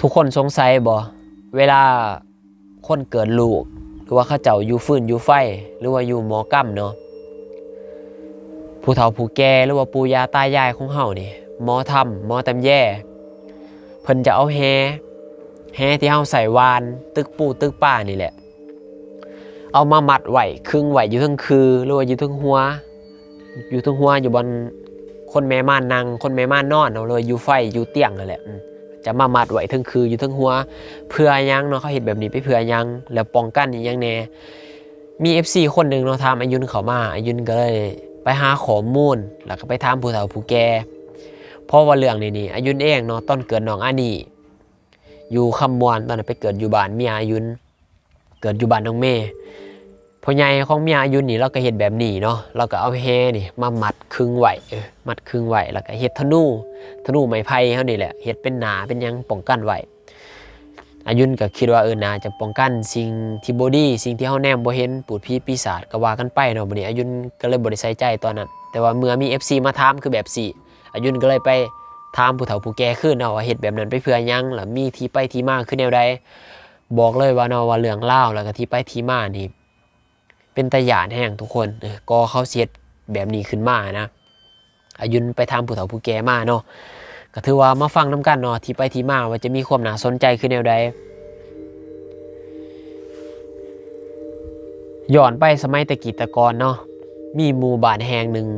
ทุกคนสงสัยบ่เวลาคนเกิดลูก หรือว่าเขาเจ้าอยู่ฟืนอยู่ไฟ หรือว่าอยู่หมอกำเนาะผู้เฒ่าผู้แก่หรือว่าปู่ย่าตายายของเฮานี่หมอทำหมอตำแย่เพิ่นจะเอาแฮแฮที่เฮาใส่วาน ตึกปูตึกป้านี่แหละ เอามามัดไหวครึ่งไหวอยู่ทั้งคือหรือว่าอยู่ทั้งหัว อยู่ทั้งหัวอยู่บนคนแม่ม่านนั่งคนแม่ม่านนอนเอาเลยอยู่ไฟอยู่เตียงนั่นแหละ จะมามัดไว้ทั้งคืออยู่ทั้งหัว เพื่อยังเนาะเขาเห็นแบบนี้ไปเพื่อยัง แล้วป้องกันอีกยังแน่มี FC คนหนึ่งเนาะทำอายุนเขามาอายุนก็เลยไปหาข้อมูลแล้วก็ไปถามผู้เฒ่าผู้แก่เพราะว่าเรื่องนี้นี่อายุนเองเนาะต้นเกิดน้องอานีอยู่คำมวนตอนนั้นไปเกิดอยู่บ้านเมียอายุนเกิดอยู่บ้านน้องเมย์พ่อใหญ่ของเมียอายุนนี่เราก็เห็นแบบนี้เนาะเราก็เอาแฮนี่มามัด ครึ่งไหวเออมัดครึ่งไหวแล้วก็เฮ็ดธนูธนูไม้ไผ่เขานี่แหละเฮ็ดเป็นหนาเป็นยังป้องกันไหวอายุนก็คิดว่าเออนาจะป้องกันสิ่งที่บดีสิ่งที่เฮาแนมบ่เห็นปูดผีปีศาจก็ว่ากันไปเนาะบัดนี้อายุนก็เลยบ่ได้ใส่ใจตอนนั้น แต่ว่าเมื่อมี FC มาถามคือแบบสี่อายุนก็เลยไปถามผู้เฒ่าผู้แก่ขึ้นเนาะว่าเฮ็ดแบบนั้นไปเพื่อหยังแล้วมีที่ไปที่มาคือแนวใดบอกเลยว่าเนาะว่าเรื่องเล่าแล้วก็ที่ไปที่มานี่เป็นตะหยานแห้งทุกคนเออก็เขาเสียด แบบนี้ขึ้นมานะอายุนไปทำผู้เฒ่าผู้แก่มาเนาะก็ถือว่ามาฟังน้กันเนาะที่ไปที่มาว่าจะมีความน่าสนใจขึ้นแนวใดย้อนไปสมัยตะกีตะกอนเนาะมีหมู่บ้านแห่งหนึ่ง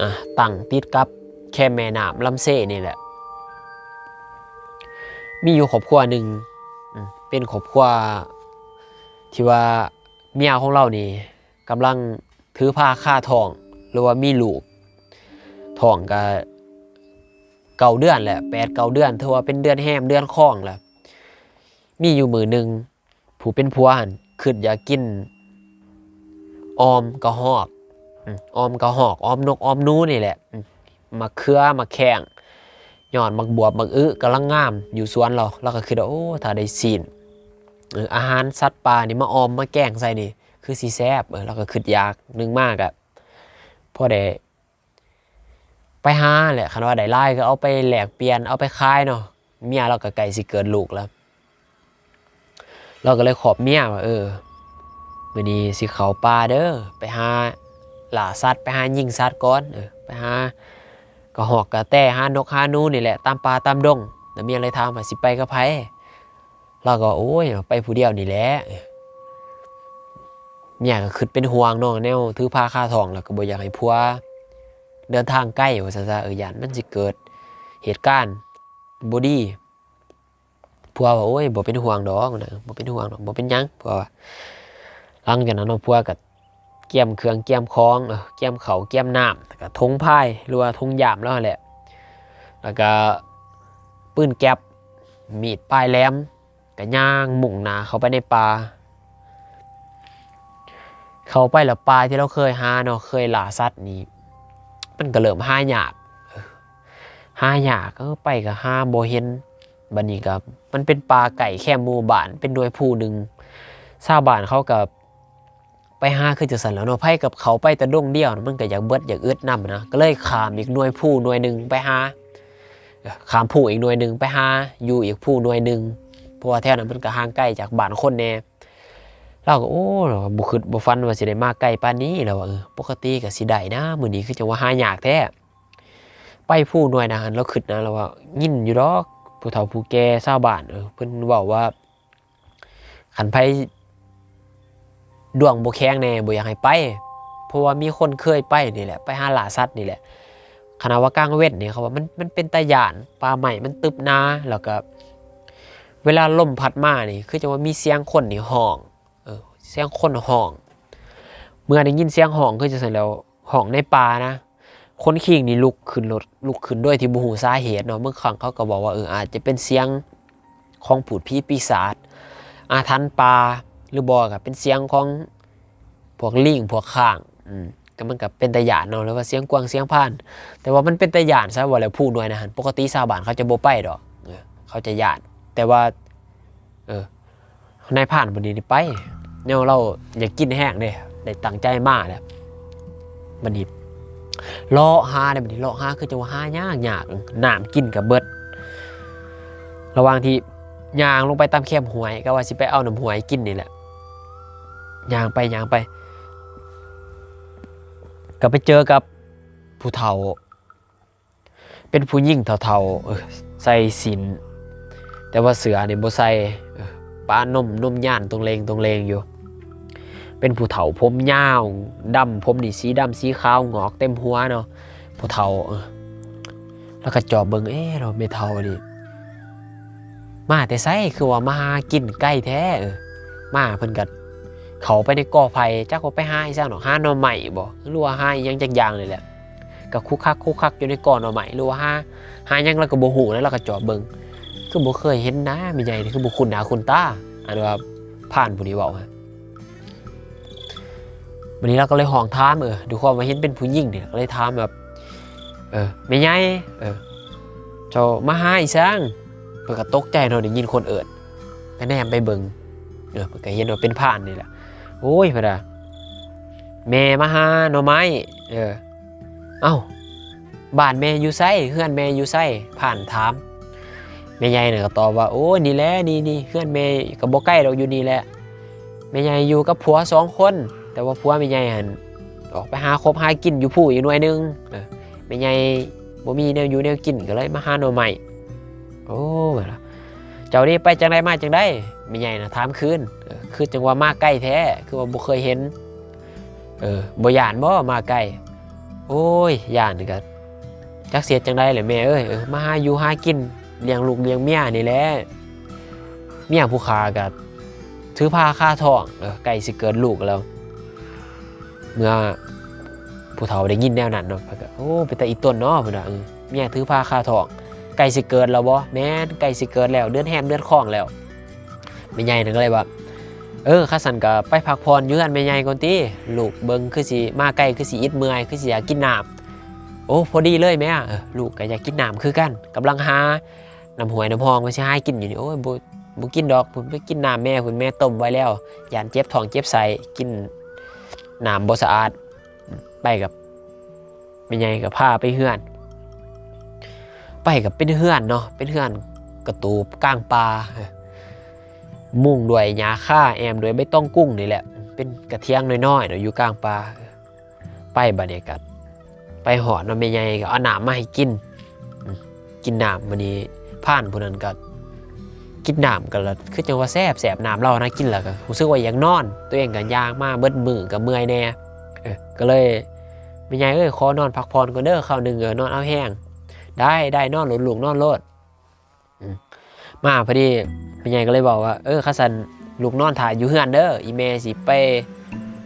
อะตั้งติดกับแค่แม่น้ำลำเซ่นี่แหละ มีอยู่ครอบครัวหนึ่งเป็นครอบครัวที่ว่าเมียของเรานี่กำลัง ถือผ้าค่าทอง หรือว่ามีลูกทองก็เก่าเดือนแหละแปดเก่าเดือนถือว่าเป็นเดือนแห้มเดือนคล้องแหละมีอยู่มือหนึ่งผู้เป็นผัวหันขึ้นอยากกิน ออมกระหอกออมกระหอกออมนกออมนู้นี่แหละมาเคือมาแข่งยอดมักบวบมักอึกำลังงามอยู่สวนเราเราก็คิดว่าโอ้ถ้าได้ซีนเอออาหารสัตว์ป่านี่มาออมมาแก้งใส่นี่ คือสีแซบเออเราก็คิดอยากนึงมากอะพ่อได้ไปหาแหละคันว่าได้ไล่ก็เอาไปแหลกเปลี่ยนเอาไปขายเนาะเมียเราก็ไก่สิเกิดลูกแล้ว เราก็เลยขอบเมียว่าเออมื้อนี้สิเขาป่าเด้อไปหาหล่าสัตว์ไปหายิงสัตว์ก่อนเออไปหากระหอกกระแต้หานกหานูนี่แหละตามป่าตามดงแล้วเมียเลยถามว่าสิไปกับไผเราก็โอ้ยไปผู้เดียวนี่แหละ เมียก็คิดเป็นห่วงน้องแนวถือผ้าคาทองแล้วก็บ่อยากให้ผัวเดินทางใกล้ว่าซะซะเออยันมันสิเกิดเหตุการณ์บอดี้พัวว่าโอ้ยบ่เป็นห่วงดอกนะบ่เป็นห่วงดอกบ่เป็นยังพัวว่าหลังจากนั้นเนาะพัวก็เกี่ยมเครื่องเกี่ยมคองเออเกี่ยมเขาเกี่ยมน้ำก็ทงพายหรือว่าทงยามแล้วแหละแล้วก็ปืนแก๊ปมีดปลายแหลมก็ย่างมุ่งหน้าเข้าไปในป่า เขาไปล้วปลาที่เราเคยหาเนาะเคยล่าสัตว์นี่มันก็เริ่มห้ายากห้ายากก็ไปกับห้าโบเห็นบันนี้กับ มันเป็นปลาไก่แค่หมู่บ้านเป็นหน่วยผู้หนึ่งชาวบ้านเขากับไปห้าคือจะสันแล้วเนาะไพ่กับเขาไปแต่ดงเดียว มันก็อยากเบิดอยากอึดนำนะก็เลยขามอีกหน่วยผู้หน่วยหนึ่งไปหาขามผู้อีกหน่วยหนึ่งไปหาอยู่อีกผู้หน่วยหนึ่งเพราะว่าแถวนั้นมันก็ห่างไกลจากบ้านคนแน่ เราก็โอ้เราบุคืดบุฟันว่าสิได้มาไกลปานนี้แล้วว่าเออปกติก็สิได้นะมือนี้คือจังว่าหายากแท้ไปผู้หน่วยนะเราคิดนนะเราว่ายินอยู่ดอกผู้เฒ่าผู้แก่ชาวบ้านเออเพิ่นเว้าว่าคันไผดวงบ่แข็งแน่บ่อยากให้ไป เพราะว่ามีคนเคยไปนี่แหละ ไปหาลาสัตว์นี่แหละคณะว่ากลางเว้นเนี่ยเขาว่ามันมันเป็นตะยานป่าใหม่มันตึบนาแล้วก็ เวลาลมพัดมานี่ คือจะว่ามีเสียงคนนี่ห้อง เสียงคนห้อง เมื่อได้ยินเสียงห้องคือจะเสร็จแล้วห้องในป่านะ คนขี่นี่ลุกขึ้นรถลุกขึ้นด้วยที่บูหูสาเหตุเนาะเมื่อครั้งเขาก็บอกว่าเอออาจจะเป็นเสียงของผูดผีปีศาจอาถรรพ์ป่าหรือบอกกับเป็นเสียงของพวกลิงพวกข้างอืมก็มันกับเป็นตะหยานเนาะหรือว่าเสียงกวางเสียงผ่าน แต่ว่ามันเป็นตะหยานซะว่าแล้วผู้หน่วยนะฮะปกติชาวบ้านเขาจะโบไปดอกเขาจะหยานแต่ว่า เออนายผ่านบนนี้ไป แนวเราอยากกินแห้งเด้ได้ตั้งใจมากแล้วบันนี้เลาะหาได้บันนี้เลาะหาคือจะว่าหายากยากน้ำกินกับเบิด ระหว่างที่ยางลงไปตามแคมหวย ก็ว่าสิไปเอาน้ำหวยกินนี่แหละยางไปยางไป ก็ไปเจอกับผู้เฒ่า เป็นผู้หญิงเฒ่าๆเออใส่สินแต่ว่าเสือเนี่ยบ่ใส่ป้านมนมย่านตรงเลงตรงเลงอยู่ เป็นผู้เฒ่าผมยาวดำผมนี่สีดำสีขาวงอกเต็มหัวเนาะผู้เฒ่าแล้วก็จอบเบิงเอ๊เราไม่เฒ่านี่มาแต่ไสคือว่ามาหากินใกล้แท้เออมาเพิ่นก็เขาไปในกอไผ่จักว่าไปห้าอีซ่าเนาะหาหน่อใหม่บ่รือว่าหายังจักยางเลยแหละก็คุกคักคุกคักอยู่ในกอหน่อใหม่รือว่าหาหายังแล้วก็บ่ฮู้แล้วเราก็จอบเบิงคือบ่เคยเห็นนะมีใหญ่คือบ่คุ้นหนาคุ้นตาอันว่าผ่านผู้นี้เว้าฮะ วันนี้เราก็เลยห้องถามเออดูความว่าเห็นเป็นผู้หญิงเนี่ยก็เลยถามแบบเออแม่ใหญ่เออเจ้ามาหาอีสังเพิ่นก็ตกใจเนาะได้ยินคนเอิ้นก็แนมไปเบิงเออเพิ่นก็เห็นว่าเป็นผ่านนี่แหละโอ้ยเพิ่นน่ะแม่มาหาหน่อไม้เออเอ้าบ้านแม่อยู่ไสเฮือนแม่อยู่ไสผ่านถามแม่ใหญ่เนี่ยก็ตอบว่าโอ้นี่แหละนี่นี่เพื่อนแม่ก็บ่ใกล้เราอยู่นี่แหละแม่ใหญ่อยู่กับผัวสองคน แต่ว่าผัวแม่ใหญ่หันออกไปหาคบหากินอยู่ผู้อีกหน่วยนึงเออแม่ใหญ่บ่มีแนวอยู่แนวกินก็เลยมาหาหน่อใหม่โอ้ว่าละเจ้านี่ไปจังไดมาจังไดแม่ใหญ่นะถามคืนคือจังว่ามาใกล้แท้คือว่าบ่เคยเห็นเออบ่ย่านบ่มาใกล้โอ้ยย่านนี่ก็จักเสียจังไดแหละแม่เอ้ยมาหาอยู่หากินเลี้ยงลูกเลี้ยงเมียนี่แหละเมียผู้ขากับถือผ้าค่าท้องเออไก่สิเกิดลูกแล้ว เมื่อผู้เฒ่าได้ยินแนวนั้นเนาะก็โอ้เป็นตาอีต้นเนาะเพิ่นว่าเออเมียถือผ้าคาทองไก่สิเกิดแล้วบ่แม่นไก่สิเกิดแล้วเดือนแฮมเดือนคล้องแล้วแม่ใหญ่นั่นก็เลยว่าเออข้าสันก็ไปพักผ่อนอยู่กันแม่ใหญ่ก่อนติลูกเบิ่งคือสิมาไกลคือสิอิดเมื่อยคือสิอยากกินน้ำโอ้พอดีเลยแม่ลูกก็อยากกินน้ำคือกันกำลังหาน้ำหวยน้ำพองไม่ใช่ให้กินอยู่นี่โอ้ยบ่บ่กินดอกผมไปกินน้ำแม่คุณแม่ต้มไว้แล้วยานเจ็บท้องเจ็บไส้กิน น้ำบ่สะอาด ไปกับแม่ใหญ่กับพาไปเฮือน ไปกับเป็นเฮือนเนาะเป็นเฮือนกระตูบกลางป่ามุ่งด้วยหญ้าค่าแอมด้วยใบต้องกุ้งนี่แหละ เป็นกระเทียงน้อยๆเนาะอยู่กลางป่าไปบัดเนี้กัไปหอดน้ำใหญ่ๆก็เอาน้ำมาให้กิน กินหน้ำวันนี้ผ่านผู้นั้นก็ กินน้ำกันล้วคือจังว่าแซบแสบน้ำเรานะกินแล้วก็รู้สึกว่าอยากนอน ตัวเองก็ยางมาเบิดมือกับเมื่อยแน่ก็เลยแม่ใหญ่เอ้ยขอนอนพักผ่อนก่อนเด้อข้าวหนึ่งเออนอนเอาแห้งได้ได้นอนหลุดลูกนอนโลดมาพอดีแม่ใหญ่ก็เลยบอกว่า เออข้าสันลูกนอนถ่ายอยู่เฮือนเด้ออีเมสิไป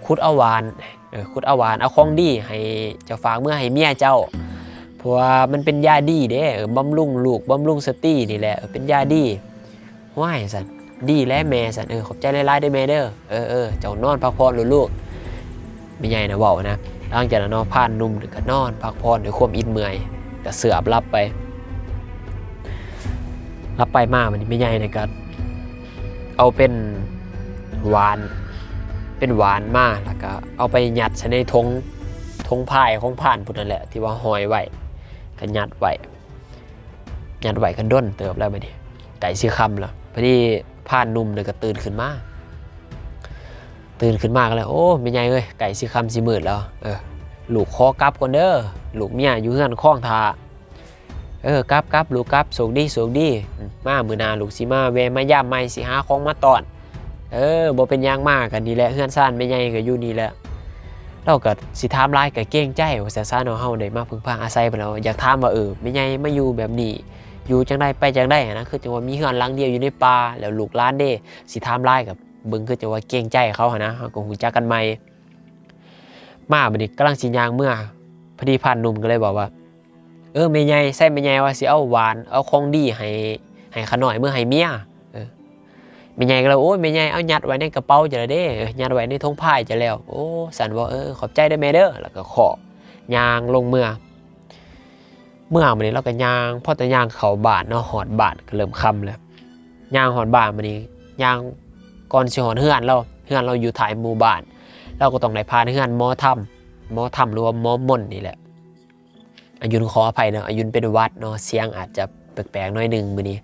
คุดอาวานเออคุดอาวานเอาของดีให้เจ้าฝากเมื่อให้เมียเจ้าเพราะว่ามันเป็นยาดีเด้เออบำรุงลูกบำรุงสตีนี่แหละเออเป็นยาดี ว้ายสันดีแล้วแม่สันเออขอบใจหลายๆได้แม่เด้อเออเออเจ้านอนพักผ่อนลูกๆไม่ใหญ่นะเบานะหลังจากนั้นนาะผ่านนุ่มก็นอนพักผ่อนด้วยความอินเมื่อยก็เสือบรับไป รับไปมามันนี้ไม่ใหญ่นะก็เอาเป็นหวาน เป็นหวานมากแล้วก็เอาไปหยัดใส่ในทงทงพายของผ่านพุ่นนั่นแหละ ที่ว่าหอยไว้ก็ยัดไว้ยัดไว้กันด้นเติบแล้วไปดิไก่สีคำแล้ว พอดีผ่านนุ่มเลยก็ตื่นขึ้นมา ตื่นขึ้นมาก็เลยโอ้ไม่ใหญ่เอ้ยไก่สีคำสีหมืดแล้วเออลูกคอกลับก่อนเด้อลูกเมียอยู่เฮือนคล้องทาเออกลับกลับลูกกลับสูงดีสูงดีมามือนาลูกสิมาแวมาย่ามไม่สิหาของมาตอน เออบ่เป็นยางมากกันนี่แหละเฮือนซ่านไม่ใหญ่ก็อยู่นี่แหละเราก็สิถามหลายก็เกรงใจว่าแต่ซ่านเอาเฮาได้มาพึ่งพาอาศัยเพิ่นแล้วอยากถามว่าเออไม่ใหญ่มาอยู่แบบนี้ อยู่จังได้ไปจังไดอะนะคือจังว่ามีเฮือนหลังเดียวอยู่ในป่าแล้วลูกหลานเด้สิถามหลายกับเบิ่งคือจังว่าเกรงใจเขาหนะเฮาก็ฮู้จักกันใหม่มาบัดนี้กำลังสิยางเมื่อพอดีผ่านหนุ่มก็เลยบอกว่า เออแม่ใหญ่ใส่แม่ใหญ่ว่าสิเอาหวานเอาของดีให้ให้ขาน้อยเมื่อให้เมียแม่ใหญ่ก็เลยโอ้ยแม่ใหญ่เอายัดไว้ในกระเป๋าจะเลยเด้ยัดไว้ในทงผ้าจะแล้ว โอ้สันบอกเออขอบใจได้อแม่เด้อแล้วก็ขอยางลงเมื่อ เมื่อมันนี้เราก็ยางพอแต่ยางเขาบาทเนาะหอดบาทก็เริ่มคำแล้วยางหอดบาทมันนี้ยางก่อนสิหอดเฮือนเราเฮือนเราอยู่ถ่ายหมู่บ้านเราก็ต้องได้พาเฮือนหมอทำหมอทำหรือว่าหมอมนนี่แหละอายุนขออภัยเนาะอายุนเป็นวัดเนาะเสียงอาจจะแปลกๆหน้อยหนึ่งมื้อนี้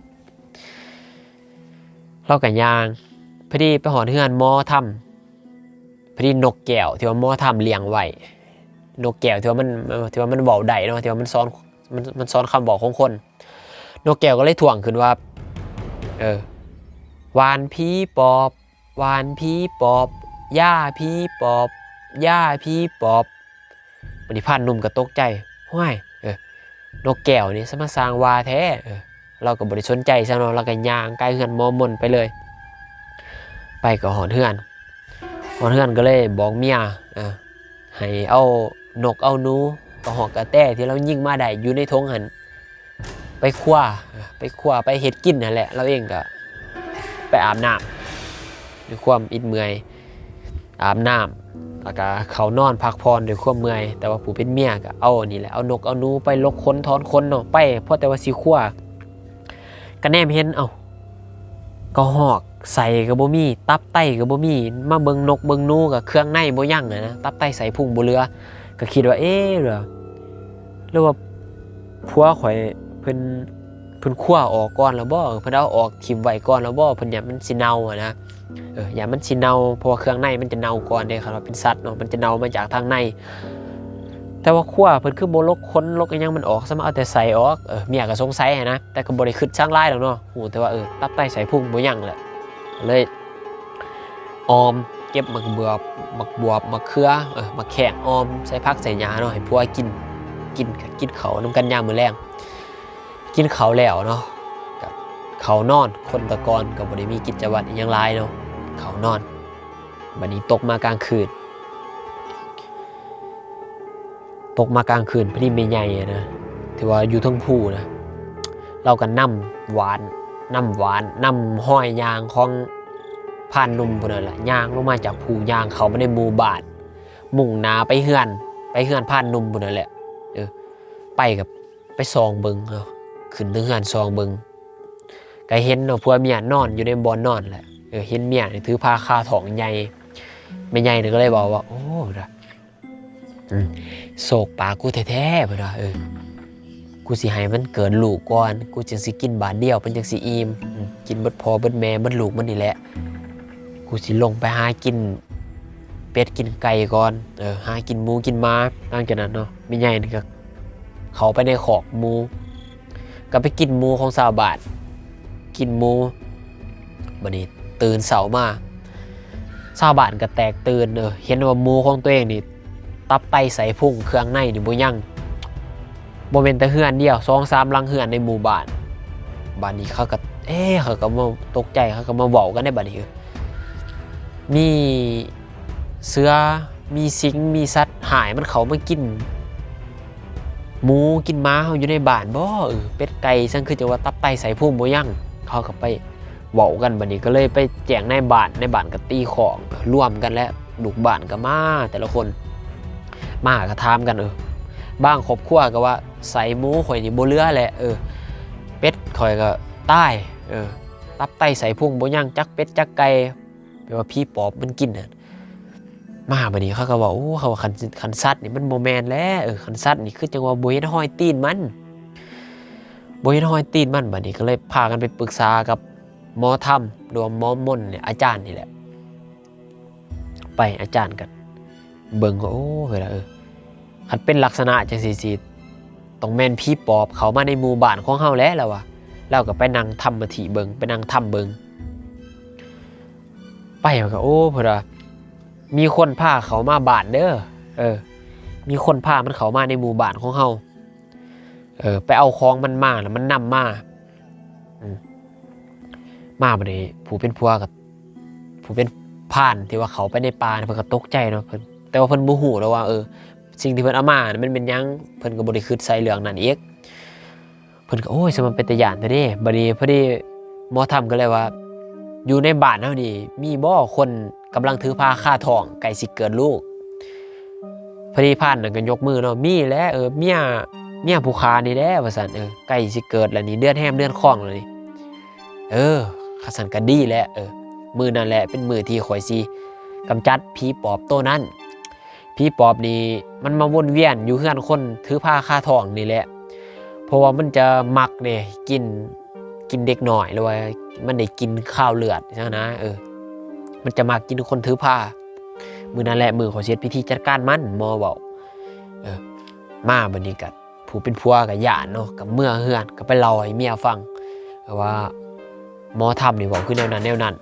เรากับยางพอดีไปหอดเฮือนหมอทำพอดีนกแก้วที่ว่าหมอทำเลี้ยงไว้นกแก้วที่ว่ามันที่ว่ามันเบาได้เนาะที่ว่ามันซ้อน มันมันซ้อนคำบอกของคน นกแก้วก็เลยถ่วงขึ้นว่า เออวานผีปอบวานผีปอบย่าผีปอบย่าผีปอบปฏิพันธ์นุ่มก็ตกใจห้วยเออนกแก้วนี่สมาสร้างวาแท้เออเราก็บริสนใจซะเนาะเราก็ย่างใกล้เฮือนมอมนไปเลย ไปก็หอนเฮือนหอนเฮือนก็เลยบอกเมียอะให้เอานกเอาหนู ระหอกกระแต้ที่เรายิงมาได้อยู่ในทงหันไปควเออไปคั่วไปเฮ็ดกินนั่นแหละ เราเองก็ไปอาบน้ำด้วยความอิดเมื่อยอาบน้ำแล้วก็เขานอนพักผ่อนด้วยความเมื่อย แต่ว่าผู้เป็นเมียก็เอานี่แหละเอานกเอานูไปลกค้นถอนค้นเนาะไปเพราะแต่ว่าสิคั่วก็แนมเห็นเอาก็หอกใส่กับบมีตับไตกับบมีมาเบิงนกเบิงนูกับเครื่องในบ่ยั่งนะตับไตใส่พุงบ่เหลือ ก็คิดว่าเอ๊ะเหรอ หรือว่าผัวข่อยเพิ่นเพิ่นคั่วออกก่อนแล้วบ่เพิ่นเอาออกทิ่มไว้ก่อนแล้วบ่เพิ่นอยามันสิเน่าอะนะเอออย่ามันสิเน่าเพราะว่าเครื่องในมันจะเน่าก่อนเด้ครับเราเป็นสัตว์เนาะมันจะเน่ามาจากทางใน แต่ว่าขั้วเพิ่นคือบ่ลกค้นลกอิหยังมันออกซะมาเอาแต่ใส่ออกเออเมียก็สงสัยหั้นะแต่ก็บ่ได้คิดช่างรายดอกเนาะหูแต่ว่าเออตับไตใส่พุงบ่ยังแหละเลยออมเก็บมักเบือบมักบวบมักเขือเออมักแขกออมใส่ผักใส่หญ้าเนาะให้ผัวกิน กินกินเขาวนำกันยามมือแลงกินเขาแล้วเนาะก็เขานอนคนตะกอนก็บ่ได้มีกิจวัตรอิหยังหลายเนาะเขานอนบัดนี้ตกมากลางคืน ตกมากลางคืนพอดีไม่ใหญ่อะนะถือว่าอยู่ทั้งผู้นะเรากันน้ำหวานน้ำหวานน้ำห้อยยางของผ่านนุ่มพวกนั้นแหละยางลงมาจากผูยางเขาไม่ได้มูบาทมุ่งนาไปเฮือน ไปเฮือนผ่านนุ่มพวกนั้นแหละ ไปกับไปซองเบิงเอาขึ้นถึงเฮือนซองเบิงก็เห็นเนาะพัวเมียนอนอยู่ในบอนนอนแหละเออเห็นเมียนี่ถือผ้าคาถองใหญ่ไม่ใหญ่เนี่ยก็เลยบอกว่า โอ้นะโศกปากกูแท้ๆเพื่อนว่าเออกูสิให้มันเกิดลูกก่อน กูจึงสิกินบาทเดียวเป็นจังสิอิ่มอืมกินเบิดพอเบิดแม่เบิดลูกมันนี่แหละ กูสิลงไปหากินเป็ดกินไก่ก่อน เออหากินหมูกินม้าหลังจากนั้นเนาะไม่ใหญ่นี่ก็ เขาไปในขอกมู ก็ไปกินมูของสาวบาท กินมูบันนี้ตื่นเสาร์มาสาวบาทก็แตกตื่นเออเห็นว่ามูของตัวเองนี่ตับไตใส่พุ่งเครื่องในนี่บ่ยังบ่เป็นแต่เฮือนเดียวสองสามลังเฮือนในหมู่บ้านบ้านนี้เขาก็เอ๊เขาก็มาตกใจเขาก็มาเว้ากันในบ้านนี้มีเสือมีสิงมีสัตว์หายมันเขามากิน หมูกินม้าเขาอยู่ในบ้านบ่เออเป็ดไก่ซั่นคือจะว่าตับไตใส่พุงบ่ยังเขาก็ไปเว้ากันบัดนี้ก็เลยไปแจ้งในบ้านในบ้านก็ตีของร่วมกันแล้วลูกบ้านก็มาแต่ละคน มาก็ถามกันเออบ้างครอบครัวก็ว่าใส่หมูข่อยนี่บ่เลือแหละเออเป็ดข่อยก็ตายเออตับไตใส่พุงบ่ย่างจักเป็ดจักไก่แปลว่าพี่ปอบมันกินน่ะ มาบัดนี้เขาก็บอกโอ้เขาว่าคันคันสัตว์นี่มันบ่แมนแล้วเออคันสัตว์นี่คือจังว่าบ่เห็นห้อยตีนมันบ่เห็นห้อยตีนมันบัดนี้ก็เลยพากันไปปรึกษากับหมอธรรมรวมหมอมนต์เนี่ยอาจารย์นี่แหละ ไปอาจารย์กัน เบิ่งก็โอ้เฮ้ยล่ะเออคันเป็นลักษณะจังซี่สิต้องแม่นพี่ปอบเขามาในหมู่บ้านของเฮาแล้วล่ะวะแล้วก็ไปนั่งทำมาถิเบิงไปนั่งทำเบิงไปมันก็โอ้เพิ่นว่า มีคนพาเขามาบ้านเด้อเออ มีคนพามันเขามาในหมู่บ้านของเฮาเออ ไปเอาของมันมาแล้วมันนำมาอมาบัดนี้ผู้เป็นผัวกับผู้เป็นผ่านที่ว่าเขาไปในป่าเพิ่นก็ตกใจเนาะเพิ่นแต่ว่าเพิ่นบ่ฮู้แล้วว่าเออสิ่งที่เพิ่นเอามาน่ะมันเป็นหยังเพิ่นก็บ่ได้คิดใส่เรื่องนั้นอีกเพิ่นก็โอ้ยสมันเป็นตาย่านแท้เด้บัดนี้พอดีหมอทำก็เลยว่า อยู่ในบ้านเฮานี่มีบ่คน กำลังถือผ้าคาทองไก่สิเกิดลูกพอดีผ่านนั่นก็ยกมือเนาะมีแล้วเออเมียเมียผู้ค้านี่แหละว่าซั่นเออไก่สิเกิดแล้วนี่เดือนแฮมเดือนคล้องแล้วนี่เออขสันก็ดีแหละเออมือนั่นแหละเป็นมือที่ข่อยสิกำจัดผีปอบตัวนั้นผีปอบนี่มันมาวนเวียนอยู่เฮือนคนถือผ้าคาทองนี่แหละเพราะว่ามันจะมักเนี่ยกินกินเด็กหน่อยหรือว่ามันได้กินข้าวเลือดใช่ไหมนะเออ มันจะมากินคนถือผ้ามือนั่นแหละมือขอเช็ดพิธีจัดการมันมอบอกเออมาบันนี้กัผู้เป็นผัวกับญาติเนาะกับเมื่อเฮือนก็ไปเล่าให้เมียฟังว่าหมอทำนี่บอกคือแนวนั้นแนวนั้น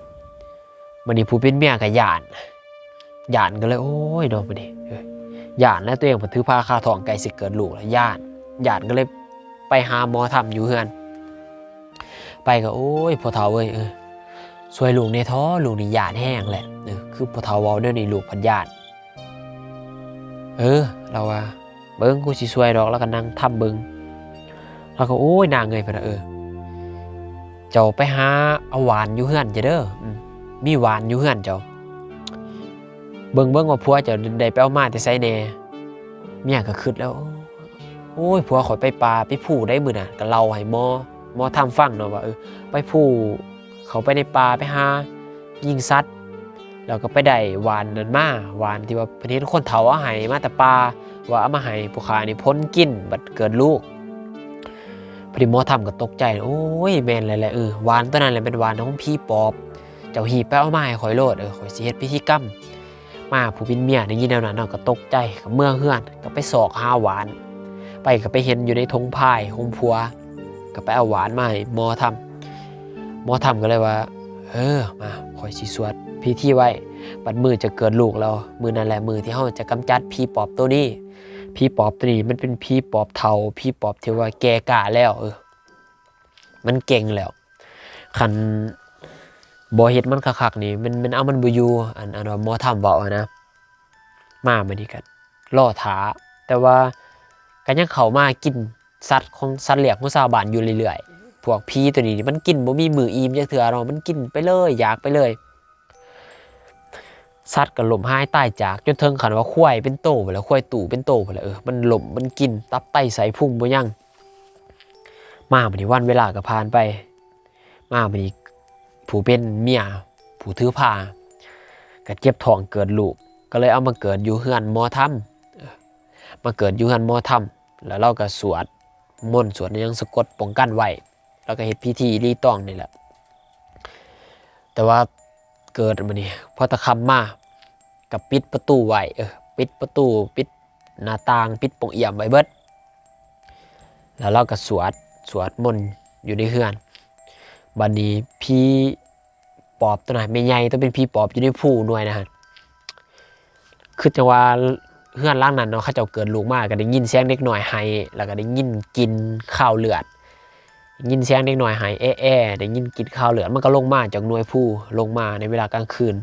บันนี้ผู้เป็นเมียกับญาติญาติก็เลย โอ้ยเนาะบันนี้ญาติแล้วตัวเองผมถือผ้าคาทองไก่สิเกิดลูกแล้วญาติญาติก็เลยไปหาหมอทำอยู่เฮือน ไปก็โอ้ยพอเฒ่าเว้ยเออ ช่วยลูกในท้อลูกนี่ญาติแห้งแหละเออคือพอเฒ่าว้าเดี๋ยวนี้ลูกพันญาติเออ เราว่าเบิ้งกูสิช่วยดอกแล้วก็นั่งทำเบิ้งแล้วก็โอ้ยนางเงยไปละเออ เจ้าไปหาเอาหวานอยู่เฮือนจะเด้อมีหวานอยู่เฮือนเจ้า เบิ้งเบิ้งว่าผัวเจ้าได้ไปเอามาแต่ไสแน่เมียก็คิดแล้ว โอ้ยผัวขอยไปป่าไปผู้ได้มือน่ะก็เล่าให้มอมอทำฟังเนาะว่าเออไปผู้ เขาไปในป่าไปหายิงสัตว์แล้วก็ไปได้หวานนั้นมาหวานที่ว่าเพิ่นเห็นคนเฒ่าเอาให้มาแต่ป่าว่าเอามาให้ผู้ค้านี่พ้นกินบัดเกิดลูกพอดีหมอทำก็ตกใจ โอ้ยแม่นเลยแหละเออหวานตัวนั้นแหละเป็นหวานของพี่ปอบ เจ้าหีบไปเอามาให้ข่อยโลดเออข่อยสิเฮ็ดพิธีกรรมมาผู้เป็นเมียได้ยินแนวนั้นเนาะก็ตกใจก็เมื่อเฮือนก็ไปสอกหาหวาน ไปก็ไปเห็นอยู่ในธงพายของผัว ก็ไปเอาหวานมาให้หมอทำ หมอทำก็เลยว่า เออมาข่อยสิสวดพิธีไว้บัดมือจะเกิดลูกเรา มือนั่นแหละมือที่เราจะกำจัดผีปอบตัวนี้ผีปอบตัวนี้มันเป็นผีปอบเทาผีปอบที่ว่าแกกาแล้ว เออ มันเก่งแล้วคันบอเฮ็ดมันคักๆนี่มันมันเอามันบ่อยู่อันอันว่ามอทำเว้าอะนะ มาบัดนี้กันล่อท้าแต่ว่าก็ยังเข้ามากินสัตว์ของสัตว์เลี้ยงของชาวบ้านอยู่เรื่อย พวกผีตัวนี้มันกินบ่มีมืออิ่มจักเทื่อเนาะมันกินไปเลยอยากไปเลยสัตว์ก็หล่มหายตายจากจนเทิงขันว่าควายเป็นโตไปแล้วควายตู่เป็นโตไปแล้วเออมันหล่มมันกินตับไตใส่พุ่งบ่ยังมาบัดนี้วันเวลาก็ผ่านไป มาบัดนี้ผู้เป็นเมียผู้ถือผ้าก็เจ็บท้องเกิดลูก ก็เลยเอามาเกิดอยู่เฮือนมอทำมาเกิดอยู่เฮือนมอทำแล้วเราก็สวดมนต์สวดอิหยังสะกดป้องกันไว้ แล้วก็เฮ็ดพิธีรีตองนี่แหละ แต่ว่าเกิดมานี่พอตะคำมากับปิดประตูไว้เออปิดประตูปิดหน้าต่างปิดปงเอี่ยมไว้เบิด แล้วเราก็สวดสวดมนต์อยู่ในเฮือนบัดนี้พี่ปอบตัวไหนไม่ใหญ่ต้องเป็นพี่ปอบอยู่ในผู้หน่วยนะฮะคือจังว่าเฮือนล่างนั้นเนาะเขาเจ้าเกิดลูกมากก็ได้ยินเสียงเด็กหน่อยไห้แล้วก็ได้ยินกินข้าวเลือด ยินเสียงเด็กหน่อยหายแอ่แอ่ได้ยินกินข้าวเหลือมันก็ลงมาจากหน่วยผู้ลงมาในเวลากลางคืน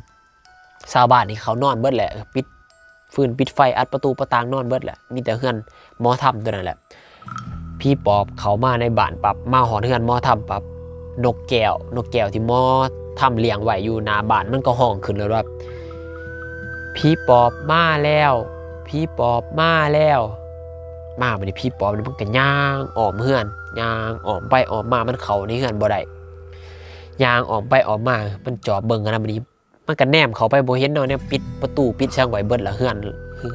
ชาวบ้านนี่เขานอนเบิดแหละปิดฟืนปิดไฟอัดประตูประตางนอนเบิดแหละมีแต่เฮือนหมอทำตัวนั้นแหละ พี่ปอบเขามาในบ้านปับมาหอนเฮือนหมอทำปับนกแก้วนกแก้วที่หมอทำเลี้ยงไว้อยู่หน้าบ้านมันก็ห้องขึ้นเลยว่าพี่ปอบมาแล้วพี่ปอบมาแล้ว มาบัดนี้พี่ปอบนี่มันก็ย่างออมเฮือน ยางออมไปออมมามันเข้าในเฮือนบ่ได้ยางออมไปออมมามันจอบเบิ่งกันนะบัดนี้มันก็แนมเข้าไปโบเห็นเนาะเนี่ยปิดประตูปิดช่างไว้เบิดละเฮือน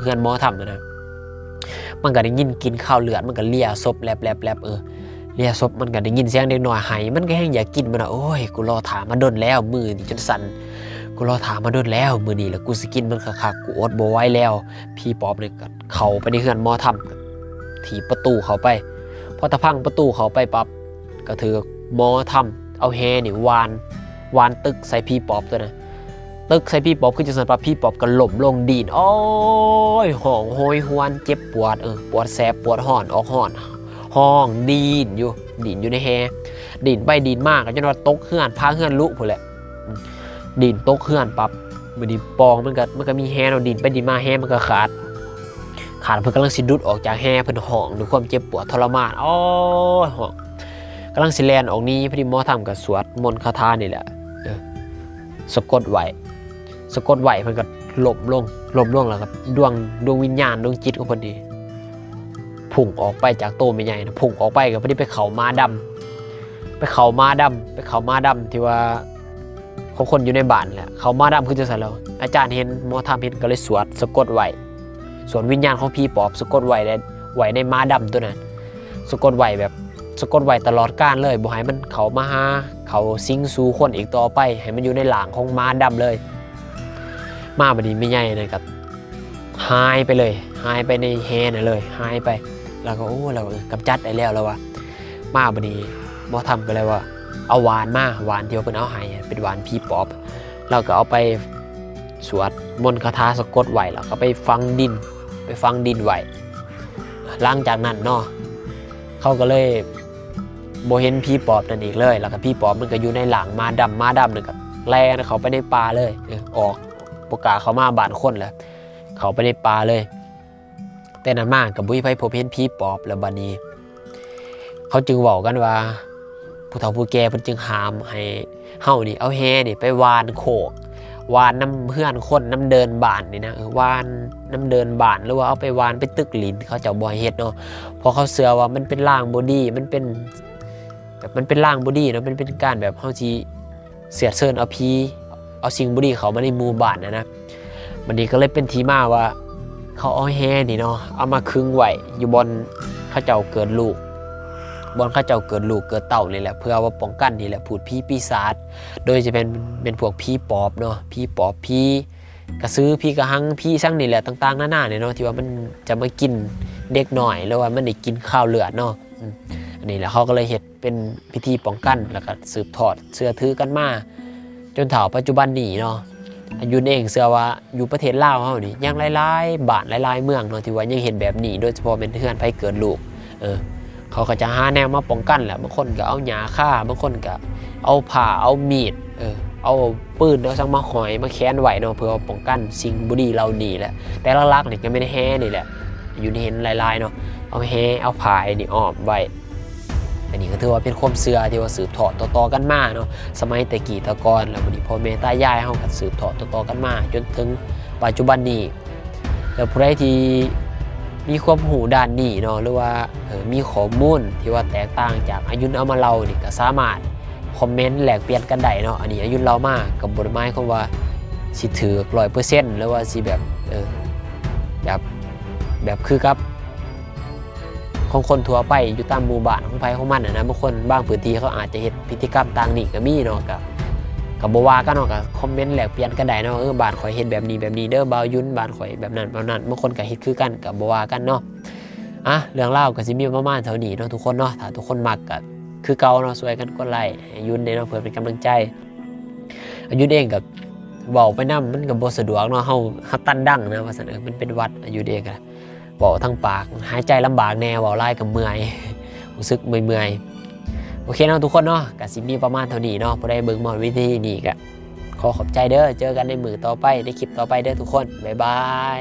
เฮือนมอทำนะนะมันก็ได้ยินกินข้าวเลือดมันก็เลียศพแลบแลบแลบเออเลียศพมันก็ได้ยินเสียงเด็กน้อยไหมันก็แห้งอยากกินมันอะโอ้ยกูรอถามมาดนแล้ว มือนี่จนสั่นกูรอถามมาดนแล้วมือนี่แล้วกูสกินมันคักๆกูอดบ่ไว้แล้ว พี่ปอบเนี่ยก็เข้าไปในเฮือนมอทำถีบประตูเขาไป พอตะพังประตูเขาไปปับ๊บก็ถือหมอทำเอาแฮนี่วาน วานตึกใส่พี่ปอบตัวนะตึกใส่พี่ปอบขึ้นจนสันปับพี่ปอบก็หล่มลงดีนโอ้ยห้องโหยหวนเจ็บปวดเออปวดแสบปวดห่อนออกห่อน ห้องดีนอยู่ดีนอยู่ในแฮดีนไปดีนมากก็จนว่าตกเฮือนพาเฮือนลุผู้นแหละดีนตกเฮือนปับ๊บมือดีปองมันก็มันก็มีแฮเนาดินไปดินมาแฮมันก็ขาด ขาดเพิ่นกำลังสิดุดออกจากแห่เพิ่นห้องด้วยความเจ็บปวดทรมานโอ้ยห้องกำลังสิแลนออกนี้พอดีหมอทำกับสวดมนต์คาถานี่แหละสะกดไหวสะกดไหวเพิ่นก็หลบลงหลบลงแล้วครับดวงดวงวิญญาณดวงจิตของเพิ่นนี่พุ่งออกไปจากโตไม่ใหญ่นะพุ่งออกไปก็พอดีไปเขามาดำไปเขามาดำไปเขามาดำที่ว่าของคนอยู่ในบ้านแหละเขามาดำคือจะใส่แล้วอาจารย์เห็นหมอทำเห็นก็เลยสวดสะกดไหว ส่วนวิญญาณของพี่ปอบสะกดไหวในไหวในม้าดำตัวนั้นสะกดไหวแบบสะกดไว้ตลอดกาลเลยบ่ให้มันเขามาหาเขาสิงสู่คนอีกต่อไป ให้มันอยู่ในหลางของม้าดำเลย มาบัดนี้ไม่ใหญ่นะกับหายไปเลยหายไปในแฮน่ะเลยหายไปแล้วก็โอ้เรากำจัดได้แล้วแล้ววะมาบัดนี้หมอทำก็เลยว่าเอาหวานมาหวานที่ว่าเพิ่นเอาให้เป็นหวานพี่ปอบเราก็เอาไปสวดมนต์คาถาสะกดไวแล้วก็ไปฟังดิน ไปฟังดินไหวหลังจากนั้นเนาะเขาก็เลยโบเห็นพี่ปอบนั่นอีกเลย แล้วก็พี่ปอบมันก็อยู่ในหลังมาดำมาดำนึงก็แล่นเขาไปในป่าเลยออกปกาเขามาบานคนแหละเขาไปในป่าเลย แต่นั้นมากกับบุ้ยไพ่พบเห็นพี่ปอบแล้วบัดนี้เขาจึงบอกกันว่าผู้เฒ่าผู้แก่เพิ่นจึงหามให้เฮานี่เอาแฮนี่ไปวานโขก วานน้ำเพื่อนคนน้ำเดินบานนี่นะเออวานน้ำเดินบานหรือว่าเอาไปวานไปตึกหลินเขาเจะบ่อยเฮ็ดเนาะพราะเขาเสือว่ามันเป็นล่างบอดี้มันเป็นแบบมันเป็นล่างบอดี้เนาะมันเป็นการแบบเฮาสิเสียดเซินเอาพีเอาสิ่งบอดี้เขามาในมูบานนะนะมันนี้ก็เลยเป็นที่มาว่า เขาเอาแฮนี่เนาะเอามาคึงไหวอยู่บนเขาเจ้าเกิดลูก บอนข้าเจ้าเกิดลูกเกิดเต่านี่แหละเพื่อว่าป้องกันนี่แหละพูดพีปีศาจโดยจะเป็นเป็นพวกพีปอบเนาะพีปอบพีกระซื้อพี่กระหังพี่ช่างนี่แหละต่างๆหน้าๆเนี่ยเนาะที่ว่ามันจะมากินเด็กหน่อยหรือว่ามันได้กินข้าวเหลือเนาะอันนี้แหละเขาก็เลยเห็ดเป็นพิธีป้องกันแล้วก็สืบทอดเสื้อถือกันมา จนเถ่าปัจจุบันนี้เนาะยุนเองเสื้อว่าอยู่ประเทศลาวเฮานี่ยังหลายๆบานหลายๆเมืองเนาะที่ว่ายังเห็นแบบนี้โดยเฉพาะเป็นเพื่อนไปเกิดลูกเออ เขาก็จะหาแนวมาป้องกันแหละบางคนก็เอาหญ้าฆ่าบางคนก็เอาผ่าเอามีดเออเอาปืนเอาสังมาหอยมาแค้นไหวเนาะเพื่อป้องกันสิ่งบุรีเราหนีแหละแต่ละลักๆนี่ก็ไม่ได้แห่นี่แหละ อยู่ในเห็นลายๆเนาะเอาแห่เอาผายนี่อ้อมไว้อันนี้ก็ถือว่าเป็นความเชื่อที่ว่าสืบทอดต่อๆกันมาเนาะสมัยแต่กี่ตะกอนแล้ววันนี้พ่อแม่ตายายเฮาก็สืบทอดต่อๆกันมา จนถึงปัจจุบันนี้แล้วผู้ใดที่ มีความหูด้านนี้เนาะหรือว่าออมีข้อมูลที่ว่าแตกต่างจากอายุนเอามาเล่านี่ก็สามารถคอมเมนต์แหลกเปลี่ยนกันได้เนาะอันนี้อายุเรามากกับบทไม้คำว่าสิถือร้อยเปอร์เซ็นต์หรือว่าสิแบบเออแบบแบบคือกับของคนทั่วไปอยู่ตามหมู่บ้านของไผของมันนะนะบางคนบางพื้นที่เขาอาจจะเห็นพิธีกรรมต่างนี่ก็มีเนาะกับ กับบว่ากันเนาะกับคอมเมนต์แหลกเปลี่ยนกันได้เนาะเออบานข่อยเห็นแบบนี้แบบนี้เด้อบาวยุนบานข่อยแบบนั้นแบบนั้นบางคนก็เฮ็ดคือกันกับบว่ากันเนาะอะเรื่องเล่าวก็สิมีประมาณเท่านี้เนาะทุกคนเนาะถ้าทุกคนมักก็คือเก่าเนาะช่วยกันกดไลค์ยุนได้เนาะเพื่อเป็นกำลังใจอายุนเองกับเว้าไปนํมันก็บ่สะดวกเนาะเฮาฮาตันดังนะว่าซั่นเออมันเป็นวัดอายุเองอะเว้าทั้งปากหายใจลำบากแน่เว้าหลายก็เมื่อยรู้สึกเมื่อย โอเคเนาะทุกคนเนาะกับซิมีประมาณเท่านี้เนาะพอได้เบิ่งมอดวิธีนี้ก็ขอขอบใจเด้อ เจอกันในมือต่อไปในคลิปต่อไปเด้อทุกคน บ๊ายบาย